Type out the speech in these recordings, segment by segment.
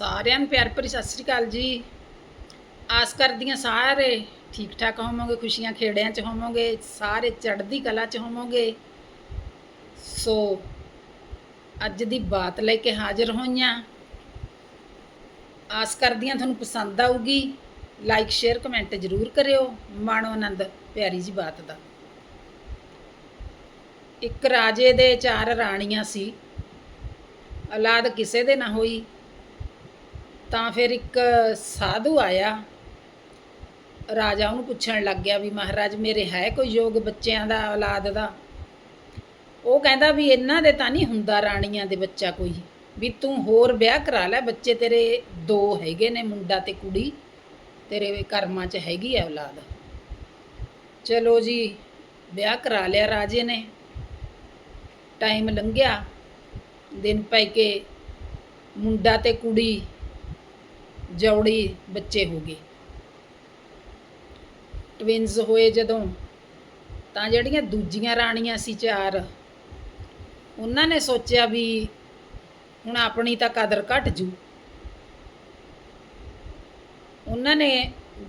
ਸਾਰਿਆਂ ਨੂੰ ਪਿਆਰ ਭਰੀ ਸਤਿ ਸ੍ਰੀ ਅਕਾਲ ਜੀ। ਆਸ ਕਰਦੀਆਂ ਸਾਰੇ ਠੀਕ ਠਾਕ ਹੋਵੋਗੇ, ਖੁਸ਼ੀਆਂ ਖੇੜਿਆਂ 'ਚ ਹੋਵੋਗੇ, ਸਾਰੇ ਚੜ੍ਹਦੀ ਕਲਾ 'ਚ ਹੋਵੋਗੇ। ਸੋ, ਅੱਜ ਦੀ ਬਾਤ ਲੈ ਕੇ ਹਾਜ਼ਰ ਹੋਈਆਂ। ਆਸ ਕਰਦੀਆਂ ਤੁਹਾਨੂੰ ਪਸੰਦ ਆਊਗੀ। ਲਾਈਕ ਸ਼ੇਅਰ ਕਮੈਂਟ ਜ਼ਰੂਰ ਕਰਿਓ। ਮਾਣੋ, ਆਨੰਦ, ਪਿਆਰੀ ਜੀ ਬਾਤ ਦਾ। ਇੱਕ ਰਾਜੇ ਦੇ ਚਾਰ ਰਾਣੀਆਂ ਸੀ। ਔਲਾਦ ਕਿਸੇ ਦੇ ਨਾ ਹੋਈ। ਤਾਂ ਫਿਰ ਇੱਕ ਸਾਧੂ ਆਇਆ। ਰਾਜਾ ਉਹਨੂੰ ਪੁੱਛਣ ਲੱਗ ਗਿਆ ਵੀ ਮਹਾਰਾਜ, ਮੇਰੇ ਹੈ ਕੋਈ ਯੋਗ ਬੱਚਿਆਂ ਦਾ, ਔਲਾਦ ਦਾ? ਉਹ ਕਹਿੰਦਾ ਵੀ ਇਹਨਾਂ ਦੇ ਤਾਂ ਨਹੀਂ ਹੁੰਦਾ ਰਾਣੀਆਂ ਦੇ ਬੱਚਾ ਕੋਈ। ਵੀ ਤੂੰ ਹੋਰ ਵਿਆਹ ਕਰਾ ਲੈ, ਬੱਚੇ ਤੇਰੇ ਦੋ ਹੈਗੇ ਨੇ, ਮੁੰਡਾ ਤੇ ਕੁੜੀ, ਤੇਰੇ ਕਰਮਾਂ 'ਚ ਹੈਗੀ ਹੈ ਔਲਾਦ। ਚਲੋ ਜੀ, ਵਿਆਹ ਕਰਾ ਲਿਆ ਰਾਜੇ ਨੇ। ਟਾਈਮ ਲੰਘਿਆ। ਦਿਨ ਪੈ ਕੇ ਮੁੰਡਾ ਤੇ ਕੁੜੀ ਜੋੜੀ ਬੱਚੇ ਹੋ ਗਏ। ਟਵਿਨਸ ਹੋਏ ਜਦੋਂ, ਤਾਂ ਜਿਹੜੀਆਂ ਦੂਜੀਆਂ ਰਾਣੀਆਂ ਸੀ ਚਾਰ, ਉਹਨਾਂ ਨੇ ਸੋਚਿਆ ਵੀ ਹੁਣ ਆਪਣੀ ਤਾਂ ਕਦਰ ਘਟ ਜੂ। ਉਹਨਾਂ ਨੇ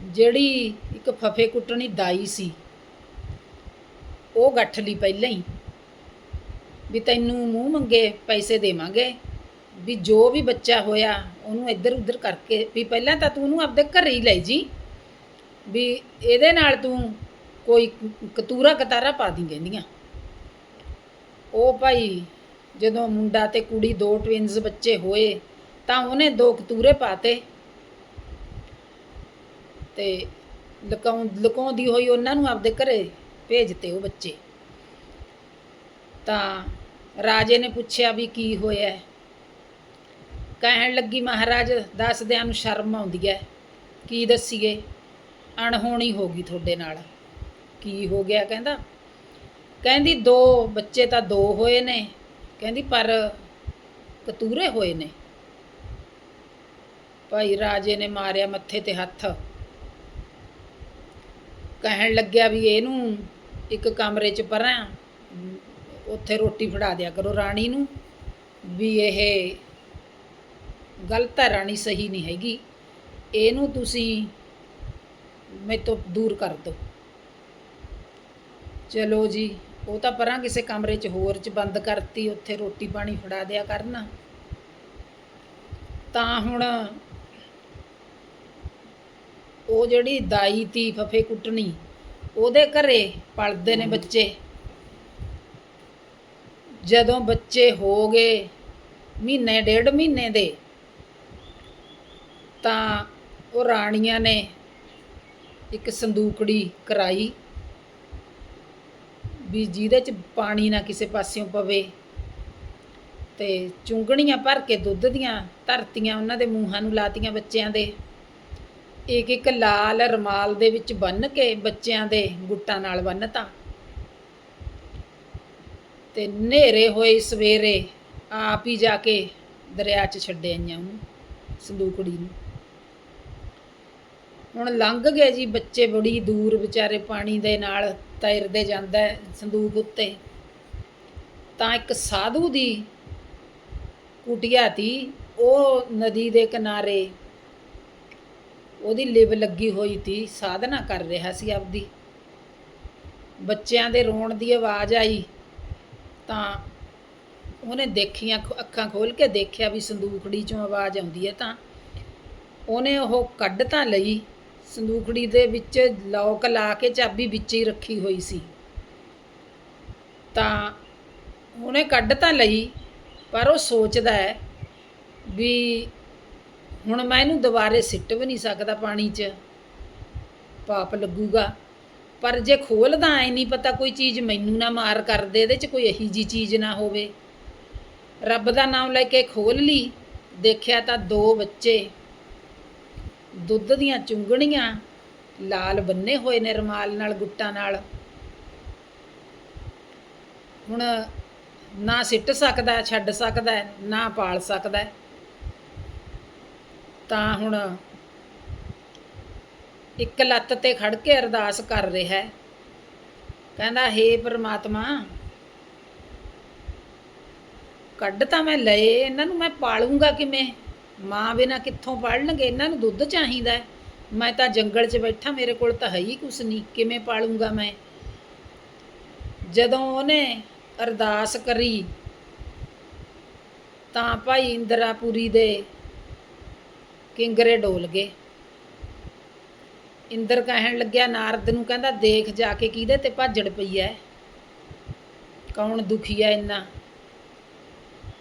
ਜਿਹੜੀ ਇੱਕ ਫਫੇ ਕੁੱਟਣੀ ਦਾਈ ਸੀ, ਉਹ ਗੱਠ ਲਈ ਪਹਿਲਾਂ ਹੀ, ਵੀ ਤੈਨੂੰ ਮੂੰਹ ਮੰਗੇ, ਪੈਸੇ ਦੇਵਾਂਗੇ। ਵੀ ਜੋ ਵੀ ਬੱਚਾ ਹੋਇਆ, ਉਹਨੂੰ ਇੱਧਰ ਉੱਧਰ ਕਰਕੇ, ਵੀ ਪਹਿਲਾਂ ਤਾਂ ਤੂੰ ਉਹਨੂੰ ਆਪਦੇ ਘਰੇ ਹੀ ਲੈ ਜੀ, ਵੀ ਇਹਦੇ ਨਾਲ ਤੂੰ ਕੋਈ ਕਤੂਰਾ ਕਤਾਰਾ ਪਾ ਦੀ ਕਹਿੰਦੀਆਂ। ਉਹ ਭਾਈ ਜਦੋਂ ਮੁੰਡਾ ਤੇ ਕੁੜੀ ਦੋ ਟਵਿਨਸ ਬੱਚੇ ਹੋਏ, ਤਾਂ ਉਹਨੇ ਦੋ ਕਤੂਰੇ ਪਾਤੇ। ਤੇ ਲਕਾਉਂ, ਲਕਾਉਂਦੀ ਹੋਈ ਉਹਨਾਂ ਨੂੰ ਆਪਦੇ ਘਰੇ ਭੇਜਤੇ ਉਹ ਬੱਚੇ। ਤਾਂ ਰਾਜੇ ਨੇ ਪੁੱਛਿਆ ਵੀ ਕੀ ਹੋਇਆ? ਕਹਿਣ ਲੱਗੀ ਮਹਾਰਾਜ, ਦੱਸਦਿਆਂ ਨੂੰ ਸ਼ਰਮ ਆਉਂਦੀ ਹੈ ਕੀ ਦੱਸੀਏ? ਅਣਹੋਣੀ ਹੋ ਗਈ ਤੁਹਾਡੇ ਨਾਲ। ਕੀ ਹੋ ਗਿਆ ਕਹਿੰਦਾ? ਕਹਿੰਦੀ ਦੋ ਬੱਚੇ ਤਾਂ ਦੋ ਹੋਏ ਨੇ। ਕਹਿੰਦੀ ਪਰ ਕਤੂਰੇ ਹੋਏ ਨੇ। ਭਾਈ ਰਾਜੇ ਨੇ ਮਾਰਿਆ ਮੱਥੇ ਤੇ ਹੱਥ। ਕਹਿਣ ਲੱਗਿਆ ਵੀ ਇਹਨੂੰ ਇੱਕ ਕਮਰੇ 'ਚ ਪਰਾਂ, ਉੱਥੇ ਰੋਟੀ ਫੜਾ ਦਿਆ ਕਰੋ ਰਾਣੀ ਨੂੰ। ਵੀ ਇਹ ਗਲਤ ਹੈ ਰਾਣੀ ਸਹੀ ਨਹੀਂ ਹੈਗੀ। ਇਹਨੂੰ ਤੁਸੀਂ ਮੇਰੇ ਤੋਂ ਦੂਰ ਕਰ ਦਿਓ। ਚਲੋ ਜੀ, ਉਹ ਤਾਂ ਪਰਾਂ ਕਿਸੇ ਕਮਰੇ 'ਚ ਹੋਰ 'ਚ ਬੰਦ ਕਰਤੀ, ਉੱਥੇ ਰੋਟੀ ਪਾਣੀ ਫੜਾ ਦਿਆ ਕਰਨਾ। ਤਾਂ ਹੁਣ ਉਹ ਜਿਹੜੀ ਦਾਈ ਤੀ ਫਫੇ ਕੁੱਟਣੀ, ਉਹਦੇ ਘਰੇ ਪਲਦੇ ਨੇ ਬੱਚੇ। ਜਦੋਂ ਬੱਚੇ ਹੋ ਗਏ, ਮਹੀਨੇ, ਡੇਢ ਮਹੀਨੇ ਦੇ ਤਾਂ ਉਹ ਰਾਣੀਆਂ ਨੇ ਇੱਕ ਸੰਦੂਕੜੀ ਕਰਾਈ ਵੀ ਜਿਹਦੇ ਚ ਪਾਣੀ ਨਾ ਕਿਸੇ ਪਾਸਿਓਂ ਪਵੇ ਤੇ ਚੁੰਗਣੀਆਂ ਭਰ ਕੇ ਦੁੱਧ ਦੀਆਂ ਧਰਤੀਆਂ ਉਹਨਾਂ ਦੇ ਮੂੰਹਾਂ ਨੂੰ ਲਾਤੀਆਂ ਬੱਚਿਆਂ ਦੇ। ਇੱਕ ਇੱਕ ਲਾਲ ਰਮਾਲ ਦੇ ਵਿੱਚ ਬੰਨ ਕੇ ਬੱਚਿਆਂ ਦੇ ਗੁੱਟਾਂ ਨਾਲ ਬੰਨਤਾ ਤੇ ਹਨੇਰੇ ਹੋਏ ਸਵੇਰੇ ਆਪ ਹੀ ਜਾ ਕੇ ਦਰਿਆ 'ਚ ਛੱਡੇ ਆਈਆਂ ਉਹਨੂੰ ਸੰਦੂਕੜੀ ਨੂੰ। ਹੁਣ ਲੰਘ ਗਏ ਜੀ ਬੱਚੇ ਬੜੀ ਦੂਰ ਵਿਚਾਰੇ ਪਾਣੀ ਦੇ ਨਾਲ ਤੈਰਦੇ ਜਾਂਦਾ ਸੰਦੂਕ ਉੱਤੇ। ਤਾਂ ਇੱਕ ਸਾਧੂ ਦੀ ਕੁਟਿਆ ਤੀ, ਉਹ ਨਦੀ ਦੇ ਕਿਨਾਰੇ ਉਹਦੀ ਲਿਵ ਲੱਗੀ ਹੋਈ ਤੀ, ਸਾਧਨਾ ਕਰ ਰਿਹਾ ਸੀ ਆਪਦੀ। ਬੱਚਿਆਂ ਦੇ ਰੋਣ ਦੀ ਆਵਾਜ਼ ਆਈ ਤਾਂ ਉਹਨੇ ਦੇਖੀਆਂ ਅੱਖਾਂ ਖੋਲ ਕੇ ਦੇਖਿਆ ਵੀ ਸੰਦੂਖੜੀ ਚੋਂ ਆਵਾਜ਼ ਆਉਂਦੀ ਹੈ ਤਾਂ ਉਹਨੇ ਉਹ ਕੱਢ ਤਾਂ ਲਈ ਸੰਦੂਕੜੀ ਦੇ ਵਿੱਚ ਲੌਕ ਲਾ ਕੇ ਚਾਬੀ ਵਿੱਚ ਹੀ ਰੱਖੀ ਹੋਈ ਸੀ। ਤਾਂ ਉਹਨੇ ਕੱਢ ਤਾਂ ਲਈ, ਪਰ ਉਹ ਸੋਚਦਾ ਹੈ ਵੀ ਹੁਣ ਮੈਂ ਇਹਨੂੰ ਦੁਬਾਰੇ ਸਿੱਟ ਵੀ ਨਹੀਂ ਸਕਦਾ ਪਾਣੀ 'ਚ। ਪਾਪ ਲੱਗੂਗਾ। ਪਰ ਜੇ ਖੋਲਦਾ ਐ ਨਹੀਂ ਪਤਾ ਕੋਈ ਚੀਜ਼ ਮੈਨੂੰ ਨਾ ਮਾਰ ਕਰ ਦੇ, ਇਹਦੇ 'ਚ ਕੋਈ ਇਹੀ ਜੀ ਚੀਜ਼ ਨਾ ਹੋਵੇ। ਰੱਬ ਦਾ ਨਾਮ ਲੈ ਕੇ ਖੋਲ ਲਈ, ਦੇਖਿਆ ਤਾਂ ਦੋ ਬੱਚੇ ਦੁੱਧ ਦੀਆਂ ਚੁੰਗਣੀਆਂ ਲਾਲ ਬੰਨੇ ਹੋਏ ਨੇ ਰਮਾਲ ਨਾਲ, ਗੁੱਟਾਂ ਨਾਲ। ਹੁਣ ਨਾ ਸਿੱਟ ਸਕਦਾ, ਛੱਡ ਸਕਦਾ, ਨਾ ਪਾਲ ਸਕਦਾ। ਤਾਂ ਹੁਣ ਇੱਕ ਲੱਤ ਤੇ ਖੜ ਕੇ ਅਰਦਾਸ ਕਰ ਰਿਹਾ ਹੈ। ਕਹਿੰਦਾ, ਹੇ ਪ੍ਰਮਾਤਮਾ, ਕੱਢ ਤਾਂ ਮੈਂ ਲਏ, ਇਹਨਾਂ ਨੂੰ ਮੈਂ ਪਾਲੂੰਗਾ ਕਿਵੇਂ? ਮਾਂ ਬਿਨਾ ਕਿੱਥੋਂ ਪੜਨਗੇ ਇਹਨਾਂ ਨੂੰ ਦੁੱਧ ਚਾਹੀਦਾ ਹੈ। ਮੈਂ ਤਾਂ ਜੰਗਲ 'ਚ ਬੈਠਾ, ਮੇਰੇ ਕੋਲ ਤਾਂ ਹੈ ਹੀ ਕੁਛ ਨਹੀਂ। ਕਿਵੇਂ ਪਾਲੂੰਗਾ ਮੈਂ? ਜਦੋਂ ਉਹਨੇ ਅਰਦਾਸ ਕਰੀ, ਤਾਂ ਭਾਈ ਇੰਦਰਾਪੁਰੀ ਦੇ ਕਿੰਗਰੇ ਡੋਲ ਗਏ। ਇੰਦਰ ਕਹਿਣ ਲੱਗਿਆ, ਨਾਰਦ ਨੂੰ ਕਹਿੰਦਾ, ਦੇਖ ਜਾ ਕੇ ਕਿਹਦੇ ਤੇ ਭਾਜੜ ਪਈ ਐ? ਕੌਣ ਦੁਖੀ ਐ ਇੰਨਾ?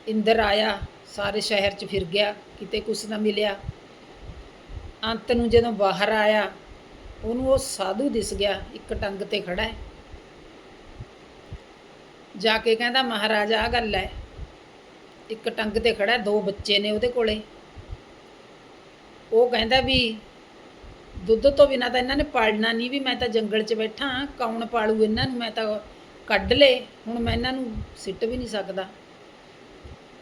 ਇੰਦਰ ਆਇਆ। ਸਾਰੇ ਸ਼ਹਿਰ 'ਚ ਫਿਰ ਗਿਆ, ਕਿਤੇ ਕੁਛ ਨਾ ਮਿਲਿਆ। ਅੰਤ ਨੂੰ ਜਦੋਂ ਬਾਹਰ ਆਇਆ, ਉਹਨੂੰ ਉਹ ਸਾਧੂ ਦਿਸ ਗਿਆ, ਇੱਕ ਟੰਗ ਤੇ ਖੜਾ ਹੈ। ਜਾ ਕੇ ਕਹਿੰਦਾ, ਮਹਾਰਾਜ ਆ ਗੱਲ ਹੈ। ਇੱਕ ਟੰਗ ਤੇ ਖੜਾ ਦੋ ਬੱਚੇ ਨੇ ਉਹਦੇ ਕੋਲੇ। ਉਹ ਕਹਿੰਦਾ ਵੀ, ਦੁੱਧ ਤੋਂ ਬਿਨਾ ਤਾਂ ਇਹਨਾਂ ਨੇ ਪਾਲਣਾ ਨਹੀਂ, ਵੀ ਮੈਂ ਤਾਂ ਜੰਗਲ 'ਚ ਬੈਠਾ ਕੌਣ ਪਾਲੂ ਇਹਨਾਂ ਨੂੰ? ਮੈਂ ਤਾਂ ਕੱਢ ਲੇ ਹੁਣ ਮੈਂ ਇਹਨਾਂ ਨੂੰ ਸਿੱਟ ਵੀ ਨਹੀਂ ਸਕਦਾ।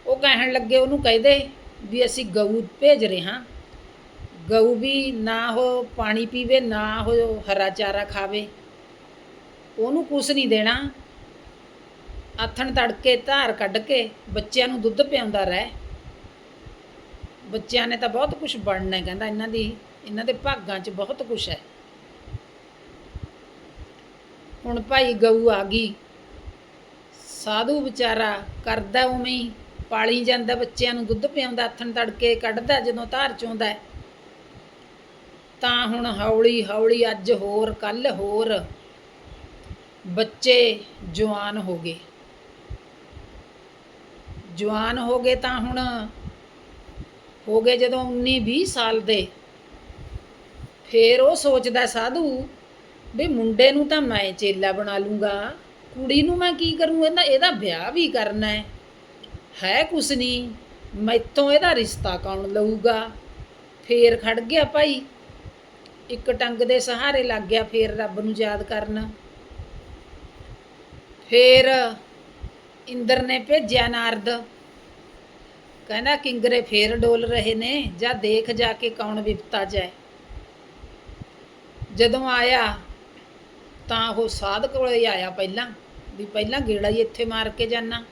ਉਹ ਕਹਿਣ ਲੱਗੇ, ਉਹਨੂੰ ਕਹਿੰਦੇ ਵੀ ਅਸੀਂ ਗਊ ਭੇਜ ਰਹੇ ਹਾਂ। ਗਊ ਵੀ ਨਾ ਹੋ ਪਾਣੀ ਪੀਵੇ, ਨਾ ਹੋ ਹਰਾ ਚਾਰਾ ਖਾਵੇ। ਉਹਨੂੰ ਕੁਛ ਨਹੀਂ ਦੇਣਾ। ਆਥਣ ਤੜਕੇ ਧਾਰ ਕੱਢ ਕੇ ਬੱਚਿਆਂ ਨੂੰ ਦੁੱਧ ਪਿਆਉਂਦਾ ਰਹਿ। ਬੱਚਿਆਂ ਨੇ ਤਾਂ ਬਹੁਤ ਕੁਝ ਬਣਨਾ ਹੈ, ਕਹਿੰਦਾ ਇਹਨਾਂ ਦੀ, ਇਹਨਾਂ ਦੇ ਭਾਗਾਂ 'ਚ ਬਹੁਤ ਕੁਝ ਹੈ। ਹੁਣ ਭਾਈ ਗਊ ਆ ਗਈ। ਸਾਧੂ ਵਿਚਾਰਾ ਕਰਦਾ ਉਵੇਂ ਹੀ। ਪਾਲੀ ਜਾਂਦਾ, ਬੱਚਿਆਂ ਨੂੰ ਦੁੱਧ ਪਿਆਉਂਦਾ, ਆਥਣ ਤੜਕੇ ਕੱਢਦਾ, ਜਦੋਂ ਧਾਰ ਚੋਂਦਾ ਤਾਂ ਹੁਣ ਹੌਲੀ ਹੌਲੀ ਅੱਜ ਹੋਰ ਕੱਲ ਹੋਰ ਬੱਚੇ ਜਵਾਨ ਹੋ ਗਏ। ਜਵਾਨ ਹੋ ਗਏ ਤਾਂ ਹੁਣ ਹੋ ਗਏ ਜਦੋਂ 19 20 ਸਾਲ ਦੇ। ਫੇਰ ਉਹ ਸੋਚਦਾ ਸਾਧੂ, ਵੀ ਮੁੰਡੇ ਨੂੰ ਤਾਂ ਮੈਂ ਚੇਲਾ ਬਣਾ ਲੂੰਗਾ, ਕੁੜੀ ਨੂੰ ਮੈਂ ਕੀ ਕਰੂੰ? ਇਹਦਾ ਇਹਦਾ ਵਿਆਹ ਵੀ ਕਰਨਾ ਹੈ। ਹੈ ਕੁਛ ਨਹੀਂ ਮੈਥੋਂ ਇਹਦਾ ਰਿਸ਼ਤਾ ਕੌਣ ਲਊਗਾ? ਫੇਰ ਖੜ ਗਿਆ ਭਾਈ। ਇੱਕ ਟੰਗ ਦੇ ਸਹਾਰੇ ਲੱਗ ਗਿਆ ਫੇਰ ਰੱਬ ਨੂੰ ਯਾਦ ਕਰਨ। ਫੇਰ ਇੰਦਰ ਨੇ ਭੇਜਿਆ ਨਾਰਦ। ਕਹਿੰਦਾ, ਕਿੰਗਰੇ ਫੇਰ ਡੋਲ ਰਹੇ ਨੇ, ਜਾਂ ਦੇਖ ਜਾ ਕੇ ਕੌਣ ਵਿਪਤਾ ਜਾਏ? ਜਦੋਂ ਆਇਆ, ਤਾਂ ਉਹ ਸਾਧ ਕੋਲੇ ਆਇਆ ਪਹਿਲਾਂ, ਵੀ ਪਹਿਲਾਂ ਗੇੜਾ ਹੀ ਇੱਥੇ ਮਾਰ ਕੇ ਜਾਣਾ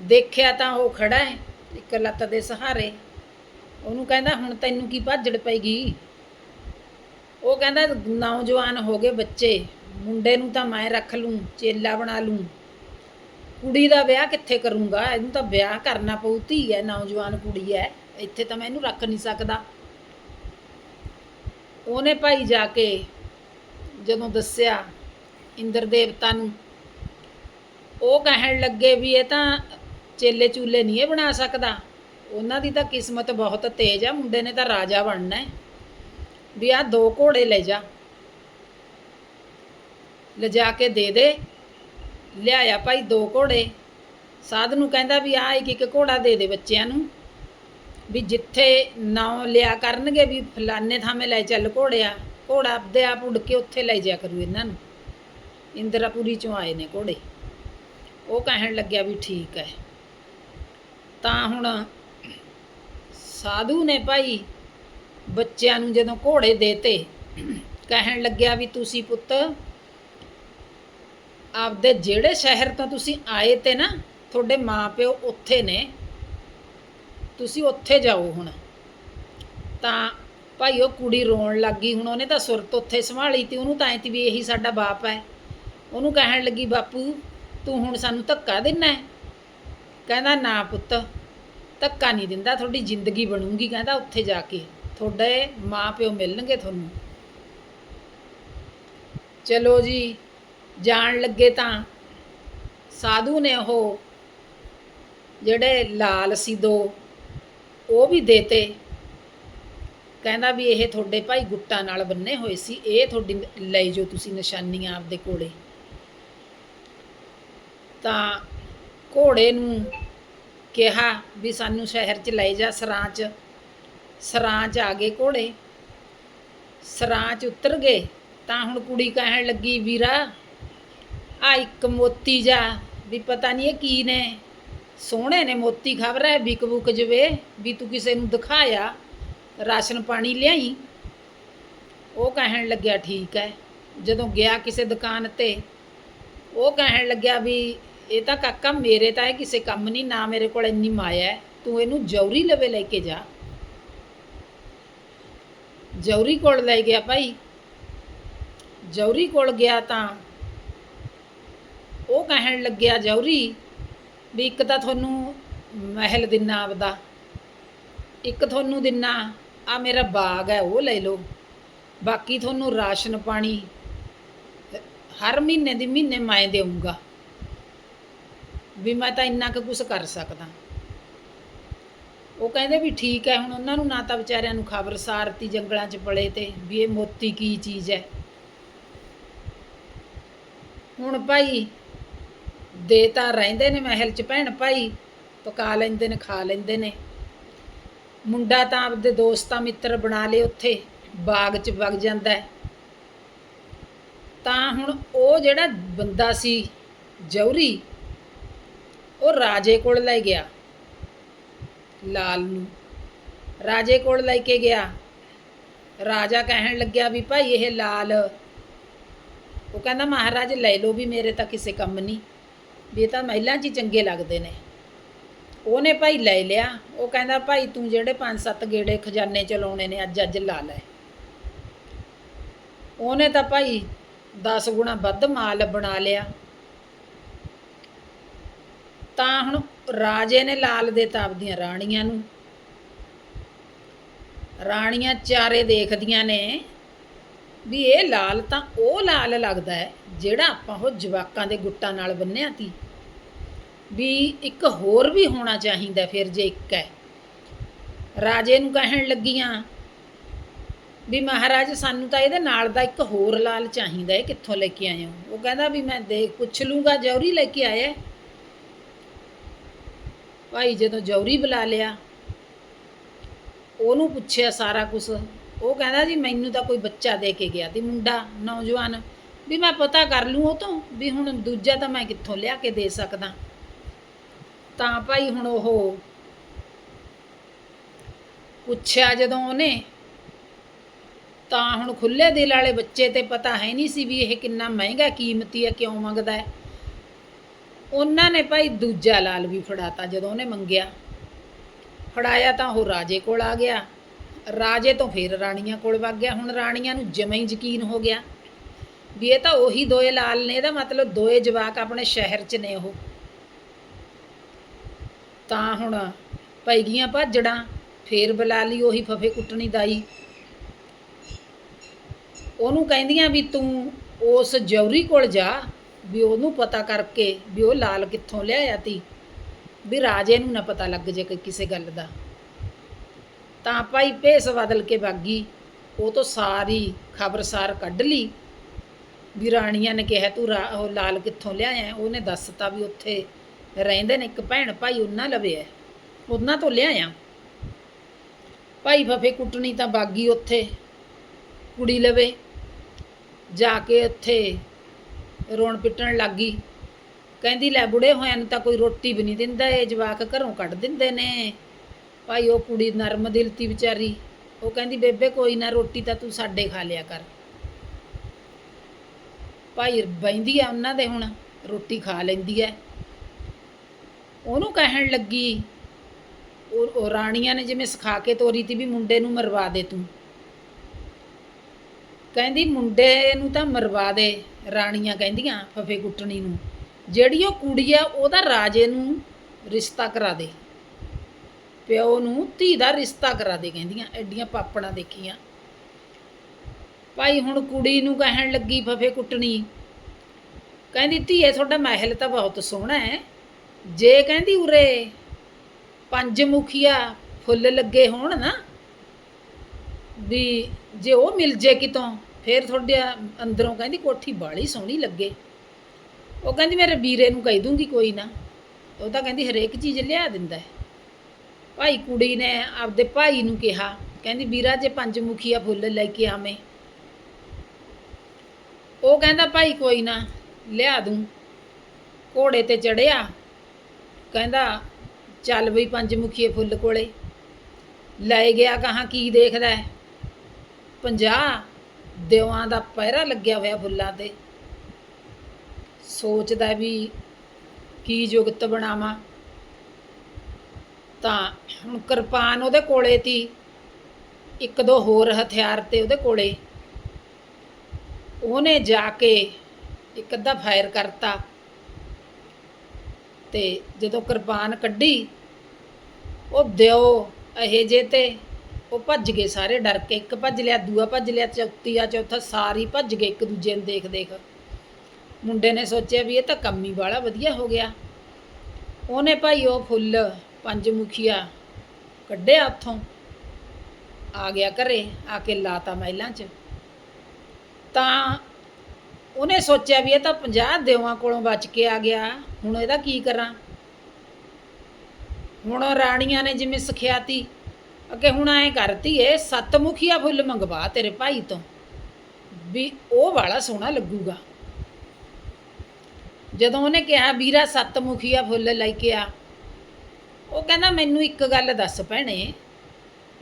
ਦੇਖਿਆ ਤਾਂ ਉਹ ਖੜਾ ਹੈ, ਇੱਕ ਲੱਤ ਦੇ ਸਹਾਰੇ। ਉਹਨੂੰ ਕਹਿੰਦਾ, ਹੁਣ ਤੈਨੂੰ ਕੀ ਭਾਜੜ ਪੈਗੀ ਉਹ ਕਹਿੰਦਾ, ਨੌਜਵਾਨ ਹੋ ਗਏ ਬੱਚੇ, ਮੁੰਡੇ ਨੂੰ ਤਾਂ ਮੈਂ ਰੱਖ ਲੂੰ, ਚੇਲਾ ਬਣਾ ਲੂੰ। ਕੁੜੀ ਦਾ ਵਿਆਹ ਕਿੱਥੇ ਕਰੂੰਗਾ? ਇਹਨੂੰ ਤਾਂ ਵਿਆਹ ਕਰਨਾ ਪਊ, ਧੀ ਹੈ, ਨੌਜਵਾਨ ਕੁੜੀ ਹੈ। ਇੱਥੇ ਤਾਂ ਮੈਂ ਇਹਨੂੰ ਰੱਖ ਨਹੀਂ ਸਕਦਾ। ਉਹਨੇ ਭਾਈ ਜਾ ਕੇ ਜਦੋਂ ਦੱਸਿਆ ਇੰਦਰ ਦੇਵਤਾ ਨੂੰ, ਉਹ ਕਹਿਣ ਲੱਗੇ ਵੀ ਇਹ ਤਾਂ ਚੇਲੇ ਚੂਲੇ ਨਹੀਂ ਇਹ ਬਣਾ ਸਕਦਾ। ਉਹਨਾਂ ਦੀ ਤਾਂ ਕਿਸਮਤ ਬਹੁਤ ਤੇਜ਼ ਆ, ਮੁੰਡੇ ਨੇ ਤਾਂ ਰਾਜਾ ਬਣਨਾ ਹੈ। ਵੀ ਆ ਦੋ ਘੋੜੇ ਲੈ ਜਾ। ਲਿਜਾ ਕੇ ਦੇ ਦੇ। ਲਿਆਇਆ ਭਾਈ ਦੋ ਘੋੜੇ। ਸਾਧ ਨੂੰ ਕਹਿੰਦਾ ਵੀ ਆ ਇੱਕ ਇੱਕ ਘੋੜਾ ਦੇ ਦੇ ਬੱਚਿਆਂ ਨੂੰ। ਵੀ ਜਿੱਥੇ ਨਾਂ ਲਿਆ ਕਰਨਗੇ ਵੀ ਫਲਾਣੇ ਥਾਵੇਂ ਲੈ ਚੱਲ ਘੋੜਿਆ। ਘੋੜਾ ਆਪਦੇ ਆਪ ਉੱਡ ਕੇ ਉੱਥੇ ਲੈ ਜਾ ਕਰੂ ਇਹਨਾਂ ਨੂੰ। ਇੰਦਰਾਪੁਰੀ ਚੋਂ ਆਏ ਨੇ ਘੋੜੇ। ਉਹ ਕਹਿਣ ਲੱਗਿਆ ਵੀ ਠੀਕ ਹੈ। ਤਾਂ ਹੁਣ ਸਾਧੂ ਨੇ ਭਾਈ ਬੱਚਿਆਂ ਨੂੰ ਜਦੋਂ ਘੋੜੇ ਦੇਤੇ, ਕਹਿਣ ਲੱਗਿਆ ਵੀ ਤੁਸੀਂ ਪੁੱਤ ਆਪਦੇ ਜਿਹੜੇ ਸ਼ਹਿਰ ਤੋਂ ਤੁਸੀਂ ਆਏ ਤੇ ਨਾ, ਤੁਹਾਡੇ ਮਾਪਿਓ ਉੱਥੇ ਨੇ, ਤੁਸੀਂ ਉੱਥੇ ਜਾਓ ਹੁਣ। ਤਾਂ ਭਾਈ ਉਹ ਕੁੜੀ ਰੋਣ ਲੱਗੀ ਹੁਣ ਉਹਨੇ ਤਾਂ ਸੁਰਤ ਉੱਥੇ ਸੰਭਾਲੀ ਤੇ ਉਹਨੂੰ ਤਾਂ ਐ ਤੀ ਵੀ ਇਹੀ ਸਾਡਾ ਬਾਪ ਹੈ। ਉਹਨੂੰ ਕਹਿਣ ਲੱਗੀ, ਬਾਪੂ, ਤੂੰ ਹੁਣ ਸਾਨੂੰ ਧੱਕਾ ਦਿੰਨਾ ਹੈ? ਕਹਿੰਦਾ, ਨਾ ਪੁੱਤ, ਧੱਕਾ ਨਹੀਂ ਦਿੰਦਾ, ਤੁਹਾਡੀ ਜ਼ਿੰਦਗੀ ਬਣੂਗੀ। ਕਹਿੰਦਾ, ਉੱਥੇ ਜਾ ਕੇ ਤੁਹਾਡੇ ਮਾਪਿਓ ਮਿਲਣਗੇ ਤੁਹਾਨੂੰ। ਚਲੋ ਜੀ, ਜਾਣ ਲੱਗੇ ਤਾਂ ਸਾਧੂ ਨੇ ਉਹ ਜਿਹੜੇ ਲਾਲ ਸੀ ਦੋ, ਉਹ ਵੀ ਦੇਤੇ। ਕਹਿੰਦਾ ਵੀ ਇਹ ਤੁਹਾਡੇ ਭਾਈ ਗੁੱਟਾਂ ਨਾਲ ਬੰਨੇ ਹੋਏ ਸੀ, ਇਹ ਤੁਹਾਡੀ ਲੈ ਜੋ ਤੁਸੀਂ ਨਿਸ਼ਾਨੀਆਂ ਆਪਦੇ ਕੋਲੇ। ਤਾਂ ਘੋੜੇ ਨੂੰ ਕਿਹਾ ਵੀ ਸਾਨੂੰ ਸ਼ਹਿਰ 'ਚ ਲੈ ਜਾ, ਸਰਾਂ 'ਚ। ਸਰਾਂ 'ਚ ਆ ਗਏ ਘੋੜੇ। ਸਰਾਂ 'ਚ ਉਤਰ ਗਏ। ਤਾਂ ਹੁਣ ਕੁੜੀ ਕਹਿਣ ਲੱਗੀ, ਵੀਰਾ, ਆ ਇੱਕ ਮੋਤੀ ਜਾ, ਵੀ ਪਤਾ ਨਹੀਂ ਇਹ ਕੀ ਨੇ। ਸੋਹਣੇ ਨੇ ਮੋਤੀ, ਖਬਰ ਹੈ ਬਿਕ ਬੁਕ ਜਵੇ, ਵੀ ਤੂੰ ਕਿਸੇ ਨੂੰ ਦਿਖਾਇਆ, ਰਾਸ਼ਨ ਪਾਣੀ ਲਿਆਈ? ਉਹ ਕਹਿਣ ਲੱਗਿਆ, ਠੀਕ ਹੈ। ਜਦੋਂ ਗਿਆ ਕਿਸੇ ਦੁਕਾਨ ਤੇ, ਉਹ ਕਹਿਣ ਲੱਗਿਆ ਵੀ ਇਹ ਤਾਂ ਕਾਕਾ, ਮੇਰੇ ਤਾਂ ਇਹ ਕਿਸੇ ਕੰਮ ਨਹੀਂ, ਨਾ ਮੇਰੇ ਕੋਲ ਇੰਨੀ ਮਾਇਆ ਹੈ। ਤੂੰ ਇਹਨੂੰ ਜੌਰੀ ਲਵੇ ਲੈ ਕੇ ਜਾ। ਜੌਰੀ ਕੋਲ ਲੈ ਗਿਆ ਭਾਈ। ਜੌਰੀ ਕੋਲ ਗਿਆ ਤਾਂ ਉਹ ਕਹਿਣ ਲੱਗਿਆ ਜੌਰੀ ਵੀ ਇੱਕ ਤਾਂ ਤੁਹਾਨੂੰ ਮਹਿਲ ਦਿਨਾ ਆਪਦਾ। ਇੱਕ ਤੁਹਾਨੂੰ ਦਿਨਾ ਆ ਮੇਰਾ ਬਾਗ ਹੈ, ਉਹ ਲੈ ਲਓ। ਬਾਕੀ ਤੁਹਾਨੂੰ ਰਾਸ਼ਨ ਪਾਣੀ, ਹਰ ਮਹੀਨੇ ਦੀ ਮਹੀਨੇ ਮੈਂ ਦੇਵਾਂਗਾ ਵੀ ਮੈਂ ਤਾਂ ਇੰਨਾ ਕੁ ਕੁਛ ਕਰ ਸਕਦਾ। ਉਹ ਕਹਿੰਦੇ ਵੀ ਠੀਕ ਹੈ, ਹੁਣ ਉਹਨਾਂ ਨੂੰ ਨਾ ਤਾਂ ਵਿਚਾਰਿਆਂ ਨੂੰ ਖਬਰ ਸਾਰਤੀ ਜੰਗਲਾਂ 'ਚ ਪਲੇ ਤੇ ਵੀ ਇਹ ਮੋਤੀ ਕੀ ਚੀਜ਼ ਹੈ। ਹੁਣ ਭਾਈ ਦੇ ਤਾਂ ਰਹਿੰਦੇ ਨੇ ਮਹਿਲ 'ਚ ਭੈਣ ਭਾਈ, ਪਕਾ ਲੈਂਦੇ ਨੇ, ਖਾ ਲੈਂਦੇ ਨੇ। ਮੁੰਡਾ ਤਾਂ ਆਪਦੇ ਦੋਸਤਾਂ ਮਿੱਤਰ ਬਣਾ ਲਏ ਉੱਥੇ, ਬਾਗ 'ਚ ਵਗ ਜਾਂਦਾ ਹੈ। ਤਾਂ ਹੁਣ ਉਹ ਜਿਹੜਾ ਬੰਦਾ ਸੀ ਜੌਰੀ ਉਹ ਰਾਜੇ ਕੋਲ ਲੈ ਗਿਆ। ਲਾਲ ਨੂੰ। ਰਾਜੇ ਕੋਲ ਲੈ ਕੇ ਗਿਆ। ਰਾਜਾ ਕਹਿਣ ਲੱਗਿਆ ਵੀ ਭਾਈ ਇਹ ਲਾਲ। ਉਹ ਕਹਿੰਦਾ, ਮਹਾਰਾਜ, ਲੈ ਲਓ ਵੀ ਮੇਰੇ ਤਾਂ ਕਿਸੇ ਕੰਮ ਨਹੀਂ। ਵੀ ਇਹ ਤਾਂ ਮਹਿਲਾਂ 'ਚ ਹੀ ਚੰਗੇ ਲੱਗਦੇ ਨੇ। ਉਹਨੇ ਭਾਈ ਲੈ ਲਿਆ। ਉਹ ਕਹਿੰਦਾ, ਭਾਈ ਤੂੰ ਜਿਹੜੇ ਪੰਜ ਸੱਤ ਗੇੜੇ ਖਜ਼ਾਨੇ ਚ ਲਾਉਣੇ ਨੇ, ਅੱਜ ਅੱਜ ਲਾ ਲੈ। ਉਹਨੇ ਤਾਂ ਭਾਈ 10 ਗੁਣਾ ਵੱਧ ਮਾਲ ਬਣਾ ਲਿਆ। ਤਾਂ ਹੁਣ ਰਾਜੇ ਨੇ ਲਾਲ ਦੇ ਤਾਂ ਆਪਦੀਆਂ ਰਾਣੀਆਂ ਨੂੰ। ਰਾਣੀਆਂ ਚਾਰੇ ਦੇਖਦੀਆਂ ਨੇ ਵੀ ਇਹ ਲਾਲ ਤਾਂ ਉਹ ਲਾਲ ਲੱਗਦਾ ਹੈ ਜਿਹੜਾ ਆਪਾਂ ਉਹ ਜਵਾਕਾਂ ਦੇ ਗੁੱਟਾਂ ਨਾਲ ਬੰਨਿਆ ਤੀ। ਵੀ ਇੱਕ ਹੋਰ ਵੀ ਹੋਣਾ ਚਾਹੀਦਾ ਫਿਰ ਜੇ ਇੱਕ ਹੈ। ਰਾਜੇ ਨੂੰ ਕਹਿਣ ਲੱਗੀਆਂ ਵੀ ਮਹਾਰਾਜ ਸਾਨੂੰ ਤਾਂ ਇਹਦੇ ਨਾਲ ਦਾ ਇੱਕ ਹੋਰ ਲਾਲ ਚਾਹੀਦਾ ਹੈ ਕਿੱਥੋਂ ਲੈ ਕੇ ਆਏ ਹੋ? ਉਹ ਕਹਿੰਦਾ ਵੀ ਮੈਂ ਦੇ, ਪੁੱਛ ਲੂੰਗਾ ਜੌਰੀ ਲੈ ਕੇ ਆਇਆ ਭਾਈ ਜਦੋਂ ਜੌਰੀ ਬੁਲਾ ਲਿਆ, ਉਹਨੂੰ ਪੁੱਛਿਆ ਸਾਰਾ ਕੁਝ ਉਹ ਕਹਿੰਦਾ ਜੀ, ਮੈਨੂੰ ਤਾਂ ਕੋਈ ਬੱਚਾ ਦੇ ਕੇ ਗਿਆ ਤੇ ਮੁੰਡਾ, ਨੌਜਵਾਨ। ਵੀ ਮੈਂ ਪਤਾ ਕਰ ਲੂੰ ਉਹ ਤੋਂ, ਵੀ ਹੁਣ ਦੂਜਾ ਤਾਂ ਮੈਂ ਕਿੱਥੋਂ ਲਿਆ ਕੇ ਦੇ ਸਕਦਾ। ਤਾਂ ਭਾਈ ਹੁਣ ਉਹ ਪੁੱਛਿਆ ਜਦੋਂ ਉਹਨੇ, ਤਾਂ ਹੁਣ ਖੁੱਲੇ ਦਿਲ ਵਾਲੇ ਬੱਚੇ ਤੇ ਪਤਾ ਹੈ ਨਹੀਂ ਸੀ ਵੀ ਇਹ ਕਿੰਨਾ ਮਹਿੰਗਾ ਕੀਮਤੀ ਹੈ, ਕਿਉਂ ਮੰਗਦਾ ਹੈ। ਉਹਨਾਂ ਨੇ ਭਾਈ ਦੂਜਾ ਲਾਲ ਵੀ ਫੜਾਤਾ ਜਦੋਂ ਉਹਨੇ ਮੰਗਿਆ। ਫੜਾਇਆ ਤਾਂ ਉਹ ਰਾਜੇ ਕੋਲ ਆ ਗਿਆ। ਰਾਜੇ ਤੋਂ ਫਿਰ ਰਾਣੀਆਂ ਕੋਲ ਵਗ ਗਿਆ। ਹੁਣ ਰਾਣੀਆਂ ਨੂੰ ਜਮੇ ਹੀ ਯਕੀਨ ਹੋ ਗਿਆ ਵੀ ਇਹ ਤਾਂ ਉਹੀ ਦੋਏ ਲਾਲ ਨੇ, ਇਹਦਾ ਮਤਲਬ ਦੋਏ ਜਵਾਕ ਆਪਣੇ ਸ਼ਹਿਰ 'ਚ ਨੇ ਉਹ। ਤਾਂ ਹੁਣ ਪੈ ਗਈਆਂ ਭਾਜੜਾਂ ਫੇਰ ਬੁਲਾ ਲਈ, ਉਹੀ ਫਫੇ ਕੁੱਟਣੀ ਦਾਈ। ਉਹਨੂੰ ਕਹਿੰਦੀਆਂ ਵੀ ਤੂੰ ਉਸ ਜੌਰੀ ਕੋਲ ਜਾ ਵੀ ਉਹਨੂੰ ਪਤਾ ਕਰਕੇ ਵੀ ਉਹ ਲਾਲ ਕਿੱਥੋਂ ਲਿਆਇਆ ਤੀ। ਵੀ ਰਾਜੇ ਨੂੰ ਨਾ ਪਤਾ ਲੱਗ ਜੇ ਕਿਸੇ ਗੱਲ ਦਾ। ਤਾਂ ਭਾਈ ਭੇਸ ਬਦਲ ਕੇ ਬਾਗੀ ਉਹ ਤੋਂ ਸਾਰੀ ਖਬਰਸਾਰ ਕੱਢ ਲਈ। ਵੀ ਰਾਣੀਆਂ ਨੇ ਕਿਹਾ, ਤੂੰ ਰਾ- ਉਹ ਲਾਲ ਕਿੱਥੋਂ ਲਿਆਇਆ ਉਹਨੇ ਦੱਸਤਾ ਵੀ ਉੱਥੇ ਰਹਿੰਦੇ ਨੇ ਇੱਕ ਭੈਣ, ਭਾਈ ਉਹਨਾਂ ਲਵੇ ਹੈ। ਉਹਨਾਂ ਤੋਂ ਲਿਆਇਆ। ਭਾਈ ਫਫੇ ਕੁੱਟਣੀ ਤਾਂ ਬਾਗੀ ਉੱਥੇ। ਕੁੜੀ ਲਵੇ। ਜਾ ਕੇ ਉੱਥੇ ਰੋਣ ਪਿੱਟਣ ਲੱਗ ਗਈ। ਕਹਿੰਦੀ, ਲੈ ਬੁੜੇ ਹੋਇਆਂ ਨੂੰ ਤਾਂ ਕੋਈ ਰੋਟੀ ਵੀ ਨਹੀਂ ਦਿੰਦਾ, ਇਹ ਜਵਾਕ ਘਰੋਂ ਕੱਢ ਦਿੰਦੇ ਨੇ। ਭਾਈ, ਉਹ ਕੁੜੀ ਨਰਮ ਦਿਲ ਤੀ ਵਿਚਾਰੀ। ਉਹ ਕਹਿੰਦੀ, ਬੇਬੇ, ਕੋਈ ਨਾ, ਰੋਟੀ ਤਾਂ ਤੂੰ ਸਾਡੇ ਖਾ ਲਿਆ ਕਰ। ਭਾਈ ਬੈਂਦੀ ਆ ਉਹਨਾਂ ਦੇ ਹੁਣ, ਰੋਟੀ ਖਾ ਲੈਂਦੀ ਐ। ਉਹਨੂੰ ਕਹਿਣ ਲੱਗੀ ਉਹ ਰਾਣੀਆਂ ਨੇ ਜਿਵੇਂ ਸਿਖਾ ਕੇ ਤੋਰੀ ਤੀ ਵੀ ਮੁੰਡੇ ਨੂੰ ਮਰਵਾ ਦੇ ਤੂੰ। ਕਹਿੰਦੀ, ਮੁੰਡੇ ਨੂੰ ਤਾਂ ਮਰਵਾ ਦੇ। ਰਾਣੀਆਂ ਕਹਿੰਦੀਆਂ ਫਫੇ ਕੁੱਟਣੀ ਨੂੰ, ਜਿਹੜੀ ਉਹ ਕੁੜੀ ਆ, ਉਹਦਾ ਰਾਜੇ ਨੂੰ ਰਿਸ਼ਤਾ ਕਰਾ ਦੇ। ਪਿਓ ਨੂੰ ਧੀ ਦਾ ਰਿਸ਼ਤਾ ਕਰਾ ਦੇ ਕਹਿੰਦੀਆਂ, ਐਡੀਆਂ ਪਾਪਣਾ ਦੇਖੀਆਂ। ਭਾਈ ਹੁਣ ਕੁੜੀ ਨੂੰ ਕਹਿਣ ਲੱਗੀ ਫਫੇ ਕੁੱਟਣੀ, ਕਹਿੰਦੀ, ਧੀਏ, ਤੁਹਾਡਾ ਮਹਿਲ ਤਾਂ ਬਹੁਤ ਸੋਹਣਾ ਹੈ। ਜੇ ਕਹਿੰਦੀ ਉਰੇ ਪੰਜ ਮੁਖੀਆ ਫੁੱਲ ਲੱਗੇ ਹੋਣ ਨਾ, ਵੀ ਜੇ ਉਹ ਮਿਲ ਜੇ ਕਿਤੋਂ ਫਿਰ ਤੁਹਾਡੇ ਅੰਦਰੋਂ ਕਹਿੰਦੀ ਕੋਠੀ ਬਾਲੀ ਸੋਹਣੀ ਲੱਗੇ। ਉਹ ਕਹਿੰਦੀ ਮੇਰੇ ਵੀਰੇ ਨੂੰ ਕਹਿ ਦੂੰਗੀ ਕੋਈ ਨਾ। ਉਹ ਤਾਂ ਕਹਿੰਦੀ ਹਰੇਕ ਚੀਜ਼ ਲਿਆ ਦਿੰਦਾ ਹੈ। ਭਾਈ ਕੁੜੀ ਨੇ ਆਪਦੇ ਭਾਈ ਨੂੰ ਕਿਹਾ, ਕਹਿੰਦੀ ਵੀਰਾ ਜੇ ਪੰਜ ਮੁਖੀਆ ਫੁੱਲ ਲੈ ਕੇ ਆਵੇਂ। ਉਹ ਕਹਿੰਦਾ ਭਾਈ ਕੋਈ ਨਾ, ਲਿਆ ਦੂੰ। ਘੋੜੇ ਤੇ ਚੜਿਆ, ਕਹਿੰਦਾ ਚੱਲ ਬਈ ਪੰਜ ਮੁਖੀਏ ਫੁੱਲ ਕੋਲੇ। ਲੈ ਗਿਆ ਕਹਾਂ, ਕੀ ਦੇਖਦਾ ਹੈ? 50 ਦਿਵਾਂ ਦਾ ਪਹਿਰਾ ਲੱਗਿਆ ਹੋਇਆ ਫੁੱਲਾਂ ਤੇ। ਸੋਚਦਾ ਵੀ ਕੀ ਜੁਗਤ ਬਣਾਵਾਂ। ਤਾਂ ਹੁਣ ਕਿਰਪਾਨ ਉਹਦੇ ਕੋਲੇ ਤੀ। ਇੱਕ ਦੋ ਹੋਰ ਹਥਿਆਰ ਤੇ ਉਹਦੇ ਕੋਲੇ। ਉਹਨੇ ਜਾ ਕੇ ਇੱਕ ਅੱਧਾ ਫਾਇਰ ਕਰਤਾ। ਤੇ ਜਦੋਂ ਕਿਰਪਾਨ ਕੱਢੀ, ਉਹ ਦਿਓ ਇਹ ਜੇ ਤੇ ਉਹ ਭੱਜ ਗਏ ਸਾਰੇ, ਡਰ ਕੇ ਇੱਕ ਭੱਜ ਲਿਆ, ਦੂਆ ਭੱਜ ਲਿਆ, ਚੌਥੀ ਆ, ਚੌਥਾ, ਸਾਰੀ ਭੱਜ ਗਏ ਇੱਕ ਦੂਜੇ ਨੂੰ ਦੇਖ ਦੇਖ। ਮੁੰਡੇ ਨੇ ਸੋਚਿਆ ਵੀ ਇਹ ਤਾਂ ਕੰਮੀ ਵਾਲਾ ਵਧੀਆ ਹੋ ਗਿਆ। ਉਹਨੇ ਭਾਈ ਉਹ ਫੁੱਲ ਪੰਜ ਮੁਖੀਆ ਕੱਢਿਆ ਉੱਥੋਂ, ਆ ਗਿਆ ਘਰੇ, ਆ ਕੇ ਲਾਤਾ ਮਹਿਲਾਂ 'ਚ। ਤਾਂ ਉਹਨੇ ਸੋਚਿਆ ਵੀ ਇਹ ਤਾਂ 50 ਦੇਵਾਂ ਕੋਲੋਂ ਬਚ ਕੇ ਆ ਗਿਆ, ਹੁਣ ਇਹਦਾ ਕੀ ਕਰਾਂ? ਹੁਣ ਰਾਣੀਆਂ ਨੇ ਜਿਵੇਂ ਸਿਖਿਆਤੀ ਅੱਗੇ ਹੁਣ ਐ ਕਰਤੀ ਏ ਸੱਤ ਮੁਖੀਆ ਫੁੱਲ ਮੰਗਵਾ ਤੇਰੇ ਭਾਈ ਤੋਂ, ਵੀ ਉਹ ਵਾਲਾ ਸੋਹਣਾ ਲੱਗੂਗਾ। ਜਦੋਂ ਉਹਨੇ ਕਿਹਾ, ਵੀਰਾ ਸੱਤ ਮੁਖੀਆ ਫੁੱਲ ਲੈ ਕੇ ਆ, ਉਹ ਕਹਿੰਦਾ, ਮੈਨੂੰ ਇੱਕ ਗੱਲ ਦੱਸ ਭੈਣੇ,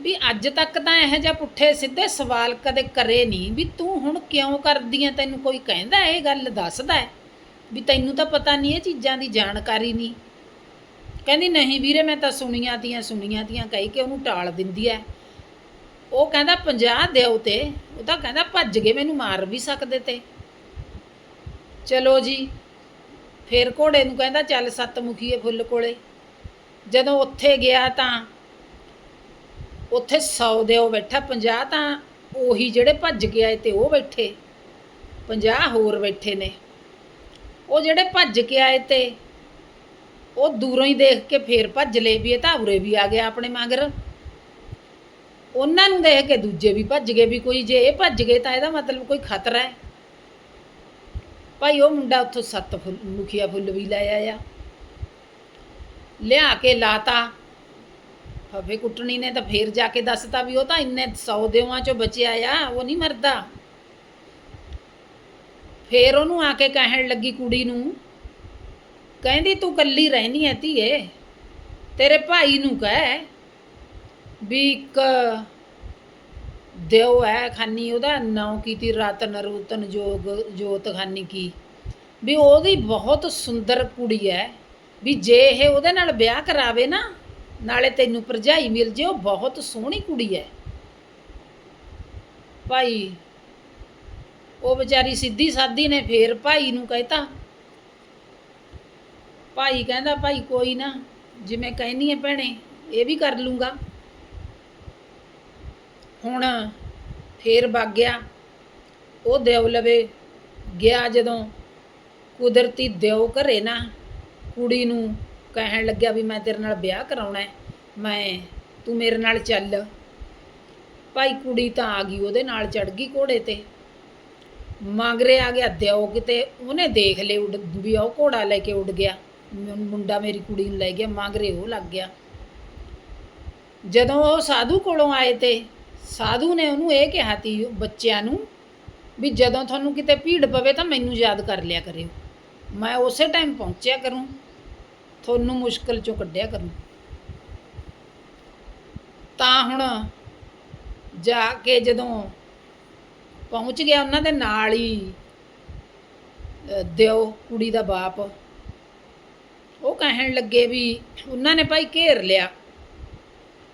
ਵੀ ਅੱਜ ਤੱਕ ਤਾਂ ਇਹੋ ਜਿਹਾ ਪੁੱਠੇ ਸਿੱਧੇ ਸਵਾਲ ਕਦੇ ਕਰੇ ਨਹੀਂ, ਵੀ ਤੂੰ ਹੁਣ ਕਿਉਂ ਕਰਦੀ ਐ? ਤੈਨੂੰ ਕੋਈ ਕਹਿੰਦਾ ਇਹ ਗੱਲ, ਦੱਸਦਾ ਵੀ ਤੈਨੂੰ ਤਾਂ ਪਤਾ ਨਹੀਂ ਇਹ ਚੀਜ਼ਾਂ ਦੀ ਜਾਣਕਾਰੀ ਨਹੀਂ। ਕਹਿੰਦੀ, ਨਹੀਂ ਵੀਰੇ, ਮੈਂ ਤਾਂ ਸੁਣੀਆਂ ਤੀਆਂ ਸੁਣੀਆਂ ਤੀਆਂ ਕਹੀ ਕਿ ਉਹਨੂੰ ਟਾਲ ਦਿੰਦੀ ਹੈ ਉਹ ਕਹਿੰਦਾ 50 ਦਿਓ ਤੇ ਉਹ ਤਾਂ ਕਹਿੰਦਾ, ਭੱਜ ਗਏ ਮੈਨੂੰ ਮਾਰ ਵੀ ਸਕਦੇ ਤੇ। ਚਲੋ ਜੀ, ਫਿਰ ਘੋੜੇ ਨੂੰ ਕਹਿੰਦਾ, ਚੱਲ ਸੱਤ ਮੁਖੀਏ ਫੁੱਲ ਕੋਲੇ। ਜਦੋਂ ਉੱਥੇ ਗਿਆ ਤਾਂ ਉੱਥੇ 100 ਦੇ ਉਹ ਬੈਠਾ 50 ਤਾਂ ਉਹੀ ਜਿਹੜੇ ਭੱਜ ਕੇ ਆਏ ਤੇ ਉਹ ਬੈਠੇ 50 ਹੋਰ ਬੈਠੇ ਨੇ। ਉਹ ਜਿਹੜੇ ਭੱਜ ਕੇ ਆਏ ਤੇ ਉਹ ਦੂਰੋਂ ਹੀ ਦੇਖ ਕੇ ਫੇਰ ਭੱਜ ਲਏ ਵੀ ਇਹ ਤਾਂ ਉਰੇ ਵੀ ਆ ਗਿਆ ਆਪਣੇ ਮਗਰ। ਉਹਨਾਂ ਨੂੰ ਦੇਖ ਕੇ ਦੂਜੇ ਵੀ ਭੱਜ ਗਏ ਵੀ ਕੋਈ ਜੇ ਇਹ ਭੱਜ ਗਏ ਤਾਂ ਇਹਦਾ ਮਤਲਬ ਕੋਈ ਖਤਰਾ ਹੈ। ਭਾਈ ਉਹ ਮੁੰਡਾ ਉੱਥੋਂ ਸੱਤ ਫੁੱਲ, ਮੁਖੀਆ ਫੁੱਲ ਵੀ ਲੈ ਆਇਆ। ਲਿਆ ਕੇ ਲਾਤਾ। ਫਫੇ ਕੁੱਟਣੀ ਨੇ ਤਾਂ ਫੇਰ ਜਾ ਕੇ ਦੱਸਤਾ ਵੀ ਉਹ ਤਾਂ ਇੰਨੇ 100 ਦੇਵਾਂ ਚੋਂ ਬਚਿਆ ਆ, ਉਹ ਨਹੀਂ ਮਰਦਾ। ਫੇਰ ਉਹਨੂੰ ਆ ਕੇ ਕਹਿਣ ਲੱਗੀ ਕੁੜੀ ਨੂੰ ਕਹਿੰਦੀ, ਤੂੰ ਕੱਲੀ ਰਹਿਣੀ ਐ ਧੀਏ। ਤੇਰੇ ਭਾਈ ਨੂੰ ਕਹਿ ਵੀ ਇੱਕ ਦਿਓ ਹੈ ਖਾਨੀ, ਉਹਦਾ ਨਾਂ ਕੀਤੀ ਰਤਨ, ਰੂਤਨ ਜੋਗ, ਜੋਤ ਖਾਨੀ ਕੀ। ਵੀ ਉਹਦੀ ਬਹੁਤ ਸੁੰਦਰ ਕੁੜੀ ਹੈ ਵੀ ਜੇ ਇਹ ਉਹਦੇ ਨਾਲ ਵਿਆਹ ਕਰਾਵੇ ਨਾ, ਨਾਲੇ ਤੈਨੂੰ ਭਰਜਾਈ ਮਿਲ ਜੇ, ਉਹ ਬਹੁਤ ਸੋਹਣੀ ਕੁੜੀ ਹੈ ਭਾਈ, ਉਹ ਵਿਚਾਰੀ ਸਿੱਧੀ ਸਾਦੀ ਨੇ ਫੇਰ ਭਾਈ ਨੂੰ ਕਹਿਤਾ ਭਾਈ ਕਹਿੰਦਾ, ਭਾਈ ਕੋਈ ਨਾ ਜਿਵੇਂ ਕਹਿੰਦੀ ਹੈ ਭੈਣੇ, ਇਹ ਵੀ ਕਰ ਲੂੰਗਾ। ਹੁਣ ਫੇਰ ਵਗ ਗਿਆ। ਉਹ ਦਿਓ ਲਵੇ, ਗਿਆ ਜਦੋਂ ਕੁਦਰਤੀ ਦਿਓ ਘਰੇ ਨਾ, ਕੁੜੀ ਨੂੰ ਕਹਿਣ ਲੱਗਿਆ ਵੀ ਮੈਂ ਤੇਰੇ ਨਾਲ ਵਿਆਹ ਕਰਾਉਣਾ ਹੈ, ਮੈਂ, ਤੂੰ ਮੇਰੇ ਨਾਲ ਚੱਲ। ਭਾਈ ਕੁੜੀ ਤਾਂ ਆ ਗਈ, ਉਹਦੇ ਨਾਲ ਚੜ ਗਈ ਘੋੜੇ ਤੇ। ਮਗਰੇ ਆ ਗਿਆ ਦਿਓ ਕਿਤੇ, ਉਹਨੇ ਦੇਖ ਲਏ ਉੱਡ ਵੀ ਉਹ ਘੋੜਾ ਲੈ ਕੇ ਉੱਡ ਗਿਆ। ਮੁੰਡਾ ਮੇਰੀ ਕੁੜੀ ਨੂੰ ਲੈ ਗਿਆ, ਮਗਰੇ ਉਹ ਲੱਗ ਗਿਆ। ਜਦੋਂ ਉਹ ਸਾਧੂ ਕੋਲੋਂ ਆਏ ਤੇ ਸਾਧੂ ਨੇ ਉਹਨੂੰ ਇਹ ਕਿਹਾ ਤੀ ਬੱਚਿਆਂ ਨੂੰ ਵੀ ਜਦੋਂ ਤੁਹਾਨੂੰ ਕਿਤੇ ਭੀੜ ਪਵੇ ਤਾਂ ਮੈਨੂੰ ਯਾਦ ਕਰ ਲਿਆ ਕਰਿਓ। ਮੈਂ ਉਸੇ ਟਾਈਮ ਪਹੁੰਚਿਆ ਕਰੂੰ, ਤੁਹਾਨੂੰ ਮੁਸ਼ਕਲ ਚੋਂ ਕੱਢਿਆ ਕਰੂੰ। ਤਾਂ ਹੁਣ ਜਾ ਕੇ ਜਦੋਂ ਪਹੁੰਚ ਗਿਆ ਉਹਨਾਂ ਦੇ ਨਾਲ ਹੀ ਦਿਓ ਕੁੜੀ ਦਾ ਬਾਪ। ਉਹ ਕਹਿਣ ਲੱਗੇ ਵੀ ਉਹਨਾਂ ਨੇ ਭਾਈ ਘੇਰ ਲਿਆ।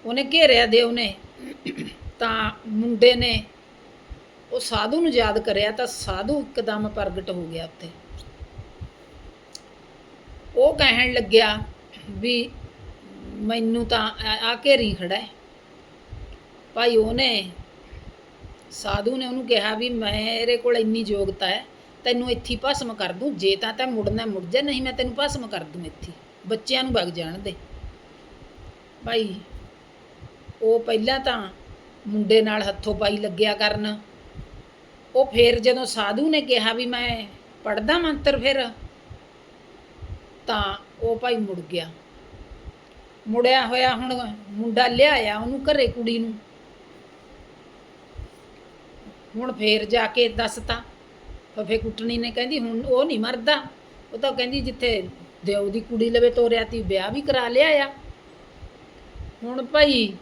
ਉਹਨੇ ਘੇਰਿਆ ਦਿਓ ਨੇ ਤਾਂ ਮੁੰਡੇ ਨੇ ਉਹ ਸਾਧੂ ਨੂੰ ਯਾਦ ਕਰਿਆ ਤਾਂ ਸਾਧੂ ਇੱਕਦਮ ਪ੍ਰਗਟ ਹੋ ਗਿਆ ਉੱਤੇ। ਉਹ ਕਹਿਣ ਲੱਗਿਆ ਵੀ ਮੈਨੂੰ ਤਾਂ ਆ- ਆ ਘੇਰੀ ਖੜਾ ਹੈ। ਭਾਈ ਉਹਨੇ, ਸਾਧੂ ਨੇ ਉਹਨੂੰ ਕਿਹਾ ਵੀ ਮੇਰੇ ਕੋਲ ਇੰਨੀ ਯੋਗਤਾ ਹੈ ਤੈਨੂੰ ਇੱਥੇ ਭਸਮ ਕਰ ਦੂੰ। ਜੇ ਤਾਂ ਤੈਂ ਮੁੜਨਾ ਮੁੜ ਜਾ, ਨਹੀਂ ਮੈਂ ਤੈਨੂੰ ਭਸਮ ਕਰ ਦੂੰ ਇੱਥੇ। ਬੱਚਿਆਂ ਨੂੰ ਵਗ ਜਾਣ ਦੇ। ਭਾਈ, ਉਹ ਪਹਿਲਾਂ ਤਾਂ ਮੁੰਡੇ ਨਾਲ ਹੱਥੋਂ ਪਾਈ ਲੱਗਿਆ ਕਰਨ। ਉਹ ਫੇਰ ਜਦੋਂ ਸਾਧੂ ਨੇ ਕਿਹਾ ਵੀ ਮੈਂ ਪੜਦਾ ਮੰਤਰ ਫਿਰ, ਤਾਂ ਉਹ ਭਾਈ ਮੁੜ ਗਿਆ। ਮੁੜਿਆ ਹੋਇਆ ਹੁਣ ਮੁੰਡਾ ਲਿਆਇਆ ਉਹਨੂੰ ਘਰੇ ਕੁੜੀ ਨੂੰ। ਹੁਣ ਫੇਰ ਜਾ ਕੇ ਦੱਸਤਾ। ਫਫੇ ਕੁੱਟਣੀ ਨੇ ਕਹਿੰਦੀ, ਹੁਣ ਉਹ ਨਹੀਂ ਮਰਦਾ। ਉਹ ਤਾਂ ਕਹਿੰਦੀ ਜਿੱਥੇ ਦਿਓ ਦੀ ਕੁੜੀ ਲਵੇ ਤੋਰਿਆ ਤੀ, ਵਿਆਹ ਵੀ ਕਰਾ ਲਿਆ ਆ। ਹੁਣ ਭਾਈ,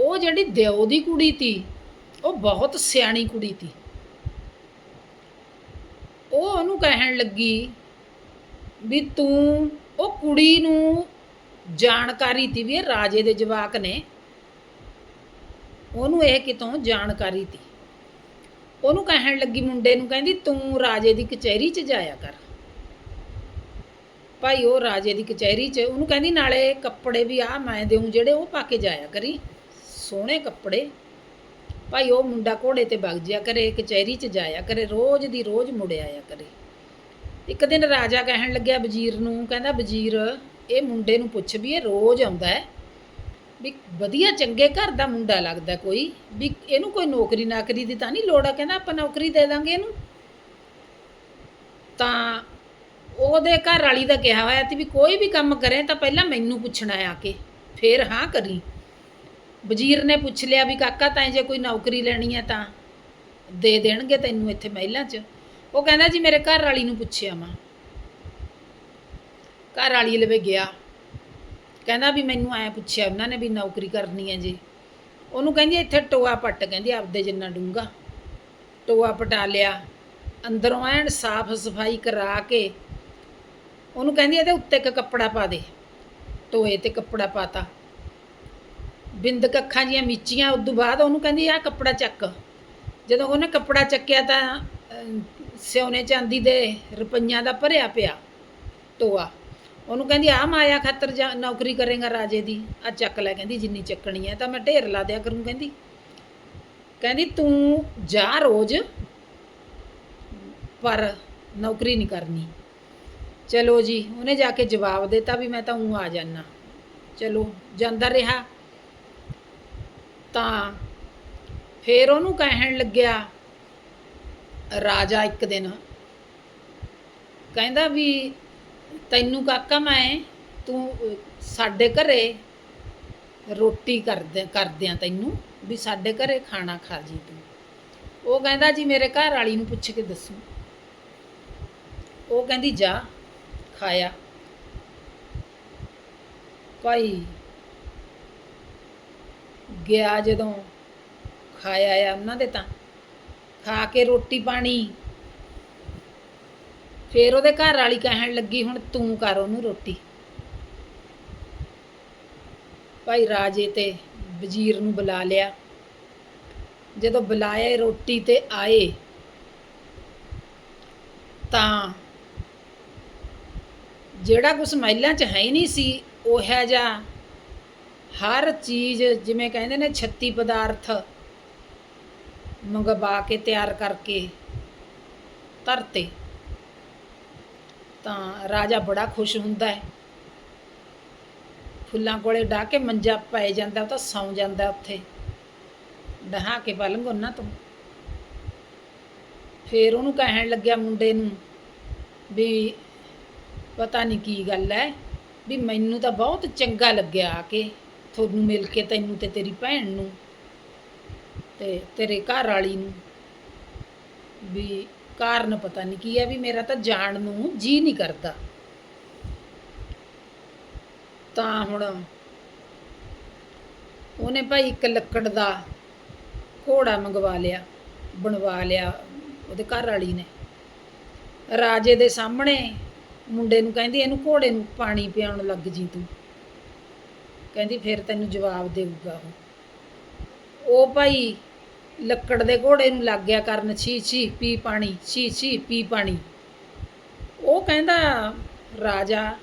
ਉਹ ਜਿਹੜੀ ਦਿਓ ਦੀ ਕੁੜੀ ਤੀ, ਉਹ ਬਹੁਤ ਸਿਆਣੀ ਕੁੜੀ ਤੀ। ਉਹ ਉਹਨੂੰ ਕਹਿਣ ਲੱਗੀ ਵੀ ਤੂੰ ਉਹ ਕੁੜੀ ਨੂੰ ਜਾਣਕਾਰੀ ਤੀ ਵੀ ਇਹ ਰਾਜੇ ਦੇ ਜਵਾਕ ਨੇ। ਉਹਨੂੰ ਇਹ ਕਿਤੋਂ ਜਾਣਕਾਰੀ ਤੀ। ਉਹਨੂੰ ਕਹਿਣ ਲੱਗੀ ਮੁੰਡੇ ਨੂੰ, ਕਹਿੰਦੀ ਤੂੰ ਰਾਜੇ ਦੀ ਕਚਹਿਰੀ 'ਚ ਜਾਇਆ ਕਰ। ਭਾਈ ਉਹ ਰਾਜੇ ਦੀ ਕਚਹਿਰੀ 'ਚ, ਉਹਨੂੰ ਕਹਿੰਦੀ ਨਾਲੇ ਕੱਪੜੇ ਵੀ ਆ ਮੈਂ ਦੇਉਂ ਜਿਹੜੇ ਉਹ ਪਾ ਕੇ ਜਾਇਆ ਕਰੀ। ਸੋਹਣੇ ਕੱਪੜੇ। ਭਾਈ ਉਹ ਮੁੰਡਾ ਘੋੜੇ ਤੇ ਵਗ ਜਿਆ ਕਰੇ, ਕਚਹਿਰੀ 'ਚ ਜਾਇਆ ਕਰੇ, ਰੋਜ਼ ਦੀ ਰੋਜ਼ ਮੁੜ ਆਇਆ ਕਰੇ। ਇੱਕ ਦਿਨ ਰਾਜਾ ਕਹਿਣ ਲੱਗਿਆ ਵਜ਼ੀਰ ਨੂੰ, ਕਹਿੰਦਾ ਵਜ਼ੀਰ ਇਹ ਮੁੰਡੇ ਨੂੰ ਪੁੱਛ ਵੀ ਇਹ ਰੋਜ਼ ਆਉਂਦਾ ਹੈ। ਵੀ ਵਧੀਆ ਚੰਗੇ ਘਰ ਦਾ ਮੁੰਡਾ ਲੱਗਦਾ ਕੋਈ, ਵੀ ਇਹਨੂੰ ਕੋਈ ਨੌਕਰੀ ਨਾਕਰੀ ਦੀ ਤਾਂ ਨਹੀਂ ਲੋੜ ਆ, ਕਹਿੰਦਾ ਆਪਾਂ ਨੌਕਰੀ ਦੇ ਦਾਂਗੇ ਇਹਨੂੰ। ਤਾਂ ਉਹਦੇ ਘਰ ਵਾਲੀ ਦਾ ਕਿਹਾ ਹੋਇਆ ਸੀ ਵੀ ਕੋਈ ਵੀ ਕੰਮ ਕਰੇ ਤਾਂ ਪਹਿਲਾਂ ਮੈਨੂੰ ਪੁੱਛਣਾ ਆ ਕੇ, ਫੇਰ ਹਾਂ ਕਰੀ। ਵਜ਼ੀਰ ਨੇ ਪੁੱਛ ਲਿਆ ਵੀ ਕਾਕਾ ਤਾਂ ਜੇ ਕੋਈ ਨੌਕਰੀ ਲੈਣੀ ਹੈ ਤਾਂ ਦੇ ਦੇਣਗੇ ਤੈਨੂੰ ਇੱਥੇ ਮਹਿਲਾਂ 'ਚ। ਉਹ ਕਹਿੰਦਾ ਜੀ ਮੇਰੇ ਘਰ ਵਾਲੀ ਨੂੰ ਪੁੱਛਿਆ ਮੈਂ। ਘਰ ਵਾਲੀ ਲਵੇ ਗਿਆ। ਕਹਿੰਦਾ ਵੀ ਮੈਨੂੰ ਐ ਪੁੱਛਿਆ ਉਹਨਾਂ ਨੇ ਵੀ ਨੌਕਰੀ ਕਰਨੀ ਹੈ ਜੀ। ਉਹਨੂੰ ਕਹਿੰਦੀ ਇੱਥੇ ਟੋਆ ਪੱਟ ਕਹਿੰਦੀ ਆਪਦੇ ਜਿੰਨਾ ਡੂੰਗਾ ਟੋਆ ਪਟਾ ਲਿਆ ਅੰਦਰੋਂ ਐਨ ਸਾਫ਼ ਸਫ਼ਾਈ ਕਰਾ ਕੇ ਉਹਨੂੰ ਕਹਿੰਦੀ ਇਹਦੇ ਉੱਤੇ ਇੱਕ ਕੱਪੜਾ ਪਾ ਦੇ ਟੋਏ ਤੇ ਕੱਪੜਾ ਪਾਤਾ। ਬਿੰਦ ਕੱਖਾਂ ਜੀਆਂ ਮੀਚੀਆਂ ਤੋਂ ਬਾਅਦ ਉਹਨੂੰ ਕਹਿੰਦੀ ਆ ਕੱਪੜਾ ਚੱਕ। ਜਦੋਂ ਉਹਨੇ ਕੱਪੜਾ ਚੱਕਿਆ ਤਾਂ ਅਮ, ਸਿਉਨੇ ਚਾਂਦੀ ਦੇ ਰੁਪਈਆਂ ਦਾ ਭਰਿਆ ਪਿਆ ਟੋਆ। ਉਹਨੂੰ ਕਹਿੰਦੀ ਆ ਮਾਇਆ ਖਾਤਰ ਜਾ ਨੌਕਰੀ ਕਰੇਗਾ ਰਾਜੇ ਦੀ। ਆ ਚੱਕ ਲੈ ਕਹਿੰਦੀ, ਜਿੰਨੀ ਚੱਕਣੀ ਹੈ ਤਾਂ ਮੈਂ ਢੇਰ ਲਾ ਦਿਆ ਕਰੂੰ, ਕਹਿੰਦੀ। ਕਹਿੰਦੀ, ਤੂੰ ਜਾ ਰੋਜ਼, ਪਰ ਨੌਕਰੀ ਨਹੀਂ ਕਰਨੀ। ਚਲੋ ਜੀ, ਉਹਨੇ ਜਾ ਕੇ ਜਵਾਬ ਦਿੱਤਾ ਵੀ ਮੈਂ ਤਾਂ ਉਂ ਆ ਜਾਣਾ ਚਲੋ, ਜਾਂਦਾ ਰਿਹਾ। ਤਾਂ ਫੇਰ ਉਹਨੂੰ ਕਹਿਣ ਲੱਗਿਆ, ਰਾਜਾ ਇੱਕ ਦਿਨ ਕਹਿੰਦਾ ਵੀ ਤੈਨੂੰ ਕਾਕਾ ਮੈਂ, ਤੂੰ ਸਾਡੇ ਘਰੇ ਰੋਟੀ ਕਰਦੇ ਕਰਦਿਆਂ ਤੈਨੂੰ, ਵੀ ਸਾਡੇ ਘਰੇ ਖਾਣਾ ਖਾ ਜੀ ਤੂੰ। ਉਹ ਕਹਿੰਦਾ, ਜੀ ਮੇਰੇ ਘਰ ਵਾਲੀ ਨੂੰ ਪੁੱਛ ਕੇ ਦੱਸੂ। ਉਹ ਕਹਿੰਦੀ, ਜਾ, ਖਾਇਆ। ਭਾਈ ਗਿਆ ਜਦੋਂ, ਖਾਇਆ ਆ ਉਹਨਾਂ ਦੇ ਤਾਂ। ਖਾ ਕੇ ਰੋਟੀ ਪਾਣੀ ਫੇਰ ਉਹਦੇ ਘਰ ਵਾਲੀ ਕਹਿਣ ਲੱਗੀ, ਹੁਣ ਤੂੰ ਕਰ ਉਹਨੂੰ ਰੋਟੀ। ਭਾਈ ਰਾਜੇ ਤੇ ਵਜ਼ੀਰ ਨੂੰ ਬੁਲਾ ਲਿਆ। ਜਦੋਂ ਬੁਲਾਏ ਰੋਟੀ ਤੇ ਆਏ, ਤਾਂ ਜਿਹੜਾ ਕੁਛ ਮਹਿਲਾਂ 'ਚ ਹੈ ਹੀ ਨਹੀਂ ਸੀ, ਉਹ ਹੈ ਜਾ ਹਰ ਚੀਜ਼ ਜਿਵੇਂ ਕਹਿੰਦੇ ਨੇ 36 ਪਦਾਰਥ ਮੰਗਵਾ ਕੇ ਤਿਆਰ ਕਰਕੇ ਧਰਤੇ। ਤਾਂ ਰਾਜਾ ਬੜਾ ਖੁਸ਼ ਹੁੰਦਾ ਹੈ। ਫੁੱਲਾਂ ਕੋਲੇ ਡਾਹ ਕੇ ਮੰਜਾ ਪੈ ਜਾਂਦਾ, ਉਹ ਤਾਂ ਸੌਂ ਜਾਂਦਾ ਉੱਥੇ। ਡਹਾ ਕੇ ਪਲੰਗ ਉਹਨਾਂ ਤੋਂ। ਫੇਰ ਉਹਨੂੰ ਕਹਿਣ ਲੱਗਿਆ ਮੁੰਡੇ ਨੂੰ ਵੀ ਪਤਾ ਨਹੀਂ ਕੀ ਗੱਲ ਹੈ, ਵੀ ਮੈਨੂੰ ਤਾਂ ਬਹੁਤ ਚੰਗਾ ਲੱਗਿਆ ਆ ਕੇ ਤੁਹਾਨੂੰ ਮਿਲ ਕੇ ਤੈਨੂੰ ਤੇ ਤੇਰੀ ਭੈਣ ਨੂੰ ਤੇ ਤੇਰੇ ਘਰ ਵਾਲੀ ਨੂੰ ਵੀ ਕਾਰਨ ਪਤਾ ਨਹੀਂ ਕੀ ਹੈ ਵੀ ਮੇਰਾ ਤਾਂ ਜਾਣ ਨੂੰ ਜੀ ਨਹੀਂ ਕਰਦਾ। ਤਾਂ ਹੁਣ ਉਹਨੇ ਭਾਈ ਇੱਕ ਲੱਕੜ ਦਾ ਘੋੜਾ ਮੰਗਵਾ ਲਿਆ, ਬਣਵਾ ਲਿਆ ਉਹਦੇ ਘਰ ਵਾਲੀ ਨੇ। ਰਾਜੇ ਦੇ ਸਾਹਮਣੇ ਮੁੰਡੇ ਨੂੰ ਕਹਿੰਦੀ, ਇਹਨੂੰ ਘੋੜੇ ਨੂੰ ਪਾਣੀ ਪਿਆਉਣ ਲੱਗ ਜੀ ਤੂੰ। ਕਹਿੰਦੀ, ਫਿਰ ਤੈਨੂੰ ਜਵਾਬ ਦੇਊਗਾ ਉਹ। ਉਹ ਭਾਈ ਲੱਕੜ ਦੇ ਘੋੜੇ ਨੂੰ ਲੱਗ ਗਿਆ ਕਰਨ, ਛੀ ਛੀ, ਪੀ ਪਾਣੀ, ਛੀ ਛੀ, ਪੀ ਪਾਣੀ। ਉਹ ਕਹਿੰਦਾ, ਰਾਜਾ,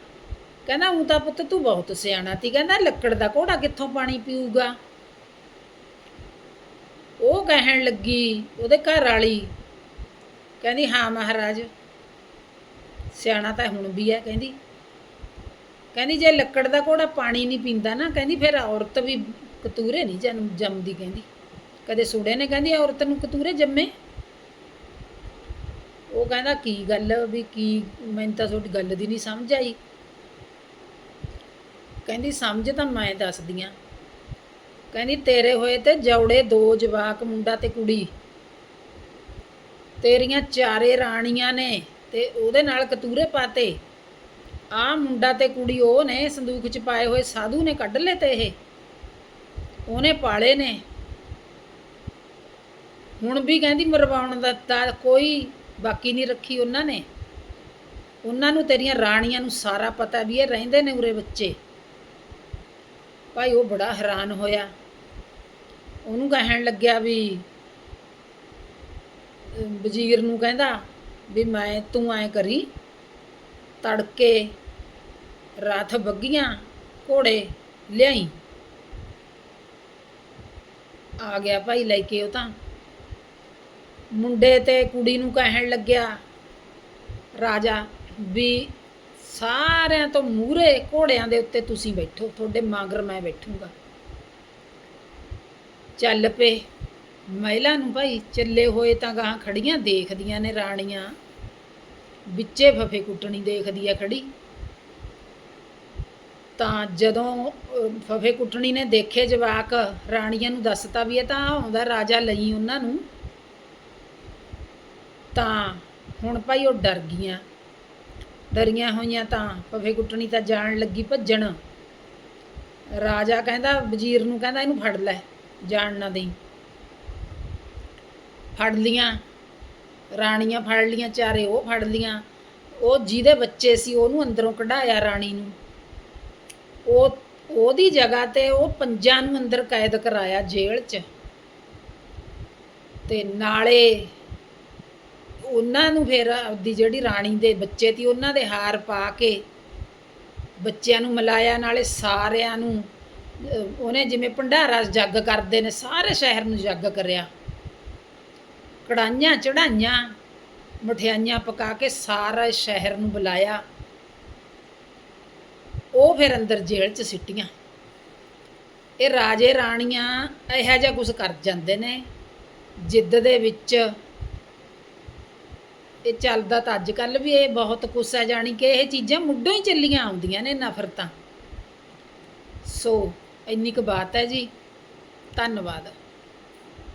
ਕਹਿੰਦਾ ਉਹ ਤਾਂ ਪੁੱਤ ਤੂੰ ਬਹੁਤ ਸਿਆਣਾ ਤੀ, ਕਹਿੰਦਾ, ਲੱਕੜ ਦਾ ਘੋੜਾ ਕਿੱਥੋਂ ਪਾਣੀ ਪੀਊਗਾ? ਉਹ ਕਹਿਣ ਲੱਗੀ, ਉਹਦੇ ਘਰ ਵਾਲੀ ਕਹਿੰਦੀ, ਹਾਂ ਮਹਾਰਾਜ, ਸਿਆਣਾ ਤਾਂ ਹੁਣ ਵੀ ਹੈ, ਕਹਿੰਦੀ। ਕਹਿੰਦੀ, ਜੇ ਲੱਕੜ ਦਾ ਘੋੜਾ ਪਾਣੀ ਨਹੀਂ ਪੀਂਦਾ ਨਾ, ਕਹਿੰਦੀ, ਫਿਰ ਔਰਤ ਵੀ ਕਤੂਰੇ ਨਹੀਂ ਜਨਮ ਜੰਮਦੀ ਕਹਿੰਦੀ। ਕਦੇ ਸੁੜੇ ਨੇ ਕਹਿੰਦੀ, ਔਰਤ ਨੂੰ ਕਤੂਰੇ ਜੰਮੇ। ਉਹ ਕਹਿੰਦਾ, ਕੀ ਗੱਲ ਵੀ ਕੀ, ਮੈਨੂੰ ਤਾਂ ਤੁਹਾਡੀ ਗੱਲ ਦੀ ਨਹੀਂ ਸਮਝ ਆਈ। ਕਹਿੰਦੀ, ਸਮਝ ਤਾਂ ਮੈਂ ਦੱਸਦੀ ਆ। ਕਹਿੰਦੀ, ਤੇਰੇ ਹੋਏ ਤੇ ਜੌੜੇ ਦੋ ਜਵਾਕ, ਮੁੰਡਾ ਤੇ ਕੁੜੀ। ਤੇਰੀਆਂ ਚਾਰੇ ਰਾਣੀਆਂ ਨੇ ਤੇ ਉਹਦੇ ਨਾਲ ਕਤੂਰੇ ਪਾਤੇ। ਆ ਮੁੰਡਾ ਤੇ ਕੁੜੀ, ਉਹ ਨੇ ਸੰਦੂਕ ਚ ਪਾਏ ਹੋਏ ਸਾਧੂ ਨੇ ਕੱਢ ਲਏ ਤੇ ਇਹ। ਉਹਨੇ ਪਾਲੇ ਨੇ। ਹੁਣ ਵੀ ਕਹਿੰਦੀ ਮਰਵਾਉਣ ਦਾ ਤਾਂ ਕੋਈ ਬਾਕੀ ਨਹੀਂ ਰੱਖੀ ਉਹਨਾਂ ਨੇ। ਉਹਨਾਂ ਨੂੰ ਤੇਰੀਆਂ ਰਾਣੀਆਂ ਨੂੰ ਸਾਰਾ ਪਤਾ ਵੀ ਇਹ ਰਹਿੰਦੇ ਨੇ ਉਰੇ ਬੱਚੇ। ਭਾਈ ਉਹ ਬੜਾ ਹੈਰਾਨ ਹੋਇਆ। ਉਹਨੂੰ ਕਹਿਣ ਲੱਗਿਆ ਵੀ ਵਜ਼ੀਰ ਨੂੰ ਕਹਿੰਦਾ ਵੀ ਮੈਂ, ਤੂੰ ਐ ਕਰੀ, ਤੜਕੇ ਰਾਤ ਬੱਗੀਆਂ, ਘੋੜੇ ਲਿਆਈ। ਆ ਗਿਆ ਭਾਈ ਲੈ ਕੇ ਉਹ ਤਾਂ। ਮੁੰਡੇ ਤੇ ਕੁੜੀ ਨੂੰ ਕਹਿਣ ਲੱਗਿਆ, ਰਾਜਾ, ਵੀ ਸਾਰਿਆਂ ਤੋਂ ਮੂਹਰੇ ਘੋੜਿਆਂ ਦੇ ਉੱਤੇ ਤੁਸੀਂ ਬੈਠੋ, ਤੁਹਾਡੇ ਮਗਰ ਮੈਂ ਬੈਠੂੰਗਾ। ਚੱਲ ਪਏ, ਮਹਿਲਾ ਨੂੰ ਭਾਈ ਚੱਲੇ ਹੋਏ ਤਾਂ ਗਾਂ ਖੜੀਆਂ ਦੇਖਦੀਆਂ ਨੇ ਰਾਣੀਆਂ, ਵਿੱਚੇ ਫਫੇ ਕੁੱਟਣੀ ਦੇਖਦੀ ਆ ਖੜੀ। ਤਾਂ ਜਦੋਂ ਫਫੇ ਕੁੱਟਣੀ ਨੇ ਦੇਖੇ ਜਵਾਕ, ਰਾਣੀਆਂ ਨੂੰ ਦੱਸਤਾ ਵੀ ਇਹ ਤਾਂ ਆਉਂਦਾ ਰਾਜਾ ਲਈ ਉਹਨਾਂ ਨੂੰ ਤਾਂ ਹੁਣ ਭਾਈ ਉਹ ਡਰ ਗਈਆਂ। ਡਰੀਆਂ ਹੋਈਆਂ ਤਾਂ ਫਫੇ ਕੁੱਟਣੀ ਤਾਂ ਜਾਣ ਲੱਗੀ ਭੱਜਣ। ਰਾਜਾ ਕਹਿੰਦਾ, ਵਜ਼ੀਰ ਨੂੰ ਕਹਿੰਦਾ, ਇਹਨੂੰ ਫੜ ਲੈ, ਜਾਣ ਨਾ ਦੇਈ। ਫੜ ਲੀਆਂ, ਰਾਣੀਆਂ ਫੜ ਲੀਆਂ, ਚਾਰੇ ਉਹ ਫੜ ਲੀਆਂ। ਉਹ ਜਿਹਦੇ ਬੱਚੇ ਸੀ, ਉਹਨੂੰ ਅੰਦਰੋਂ ਕਢਾਇਆ ਰਾਣੀ ਨੂੰ। ਉਹ, ਉਹਦੀ ਜਗ੍ਹਾ ਤੇ ਉਹ ਪੰਜਾਂ ਨੂੰ ਅੰਦਰ ਕੈਦ ਕਰਾਇਆ ਜੇਲ੍ਹ 'ਚ। ਤੇ ਨਾਲੇ ਉਹਨਾਂ ਨੂੰ ਫਿਰ ਆਪਦੀ ਜਿਹੜੀ ਰਾਣੀ ਦੇ ਬੱਚੇ ਤੀ ਉਹਨਾਂ ਦੇ ਹਾਰ ਪਾ ਕੇ ਬੱਚਿਆਂ ਨੂੰ ਮਿਲਾਇਆ, ਨਾਲੇ ਸਾਰਿਆਂ ਨੂੰ ਉਹਨੇ ਜਿਵੇਂ ਭੰਡਾਰਾ ਜੱਗ ਕਰਦੇ ਨੇ, ਸਾਰੇ ਸ਼ਹਿਰ ਨੂੰ ਜੱਗ ਕਰਿਆ। ਕੜਾਈਆਂ ਚੜਾਈਆਂ, ਮਠਿਆਈਆਂ ਪਕਾ ਕੇ ਸਾਰਾ ਸ਼ਹਿਰ ਨੂੰ ਬੁਲਾਇਆ। ਉਹ ਫਿਰ ਅੰਦਰ ਜੇਲ੍ਹ 'ਚ ਸਿੱਟੀਆਂ। ਇਹ ਰਾਜੇ ਰਾਣੀਆਂ ਇਹੋ ਜਿਹਾ ਕੁਝ ਕਰ ਜਾਂਦੇ ਨੇ, ਜਿੱਦ ਦੇ ਵਿੱਚ ਇਹ ਚੱਲਦਾ ਤਾਂ ਅੱਜ ਕੱਲ ਵੀ ਇਹ ਬਹੁਤ ਕੁਛ ਹੈ, ਜਾਣੀ ਕਿ ਇਹ ਚੀਜ਼ਾਂ ਮੁੱਢੋਂ ਹੀ ਚੱਲੀਆਂ ਆਉਂਦੀਆਂ ਨੇ ਨਫ਼ਰਤਾਂ। ਸੋ, ਇੰਨੀ ਕੁ ਬਾਤ ਹੈ ਜੀ। ਧੰਨਵਾਦ।